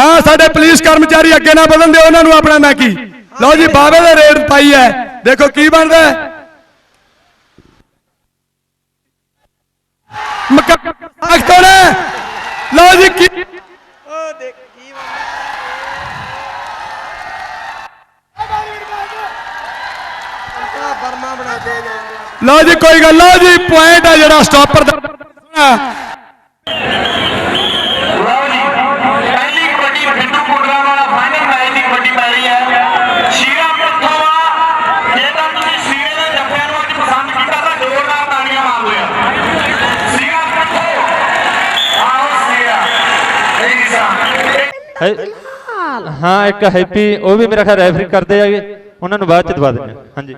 ਹਾਂ ਸਾਡੇ ਪੁਲਿਸ ਕਰਮਚਾਰੀ ਅੱਗੇ ਨਾ ਵਧਣ ਦਿਓ ਉਹਨਾਂ ਨੂੰ ਆਪਣਾ ਮੈਂ ਕੀ ਲਓ ਜੀ ਬਾਵੇ ਦੇ ਰੇਡ ਪਾਈ ਹੈ। ਦੇਖੋ ਕੀ ਬਣਦਾ ਮੱਕਾ ਨੇ ਲਓ ਜੀ ਕੀ ਉਹ ਦੇਖ ਕੀ ਬੰਦਾ ਬਰਮਾ ਬਣਾ ਦੇ ਜਾਂਦੇ ਲਓ ਜੀ ਕੋਈ ਗੱਲ ਲਓ ਜੀ ਪੁਆਇੰਟ ਹੈ ਜਿਹੜਾ ਸਟਾਪਰ ਦਾ। ਹੈ- ਹਾਂ ਇੱਕ ਹੈਪੀ ਉਹ ਵੀ ਮੇਰਾ ਖਿਆਲ ਰੈਫਰੀ ਕਰਦੇ ਆਗੇ ਉਹਨਾਂ ਨੂੰ ਬਾਅਦ ਚ ਦਵਾ ਦਿੰਦੇ। ਹਾਂਜੀ।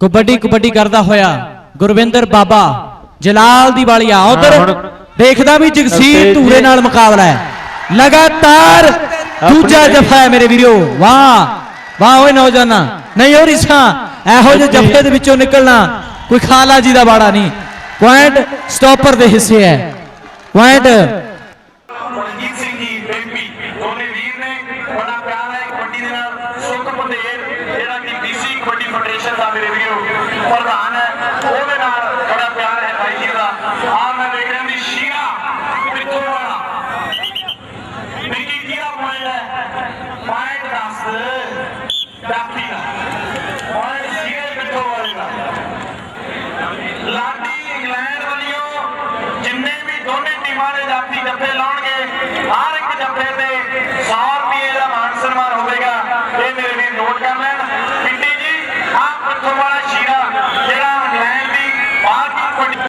ਕਬੱਡੀ ਕਬੱਡੀ ਕਰਦਾ ਹੋਇਆ ਗੁਰਵਿੰਦਰ ਬਾਬਾ ਜਲਾਲ ਦੀ ਵਾਲੀਆ ਉਧਰ ਹਾਂ, ਹੁਣ- ਦੇਖਦਾ ਵੀ ਜਗਸੀਰ ਧੂਰੇ ਨਾਲ ਮੁਕਾਬਲਾ ਹੈ। ਲਗਾਤਾਰ ਦੂਜਾ ਜਫਾ ਹੈ ਮੇਰੇ ਵੀਰੋ। ਵਾਹ ਵਾਹ ਓਏ ਨੌਜਵਾਨਾਂ। ਨਹੀਂ ਹੋ ਰਿਸਾ ਇਹੋ ਜਿਹੇ ਜਫੇ ਦੇ ਵਿੱਚੋਂ ਨਿਕਲਣਾ ਕੋਈ ਖਾਲਾ ਜੀ ਦਾ ਬਾੜਾ ਨਹੀਂ। ਪੁਆਇੰਟ ਸਟਾਪਰ ਦੇ ਹਿੱਸੇ ਹੈ। ਪੁਆਇੰਟ ਰਣਜੀਤ ਸਿੰਘ ਜੀ ਬੇਬੀ ਦੋਨੇ ਵੀਰ ਨੇ ਬੜਾ ਪਿਆਰ ਹੈ ਕਬੱਡੀ ਦੇ ਨਾਲ ਸੁਖ ਪੰਦੇਰ ਜਿਹੜਾ ਕਿ BC ਕਬੱਡੀ ਫੈਡਰੇਸ਼ਨ ਦਾ ਮੇਰੇ ਵੀਰੋ ਪ੍ਰਧਾਨ ਹੈ ਉਹਦੇ ਨਾਲ ਬੜਾ ਪਿਆਰ ਹੈ ਭਾਈ ਜੀ ਦਾ ਆ ਮੈਂ ਦੇਖ ਰਿਹਾ ਵੀ ਸ਼ੀਰਾ ਪਿੱਤੋਂ ਵਾਲਾ ਨਿੱਕੀ ਕੀਆ ਪੁਆਇੰਟ ਹੈ ਪੁਆਇੰਟ ਦੱਸ ਡਾਕੀ ਦਾ ਪੁਆਇੰਟ ਸ਼ੀਰੇ ਪਿੱਤੋਂ ਵਾਲੇ ਦਾ ਲਾਡੀ ਇੰਗਲੈਂਡ ਵੱਲੋਂ ਜੱਫੇ ਲਾਉਣਗੇ। ਹਰ ਇੱਕ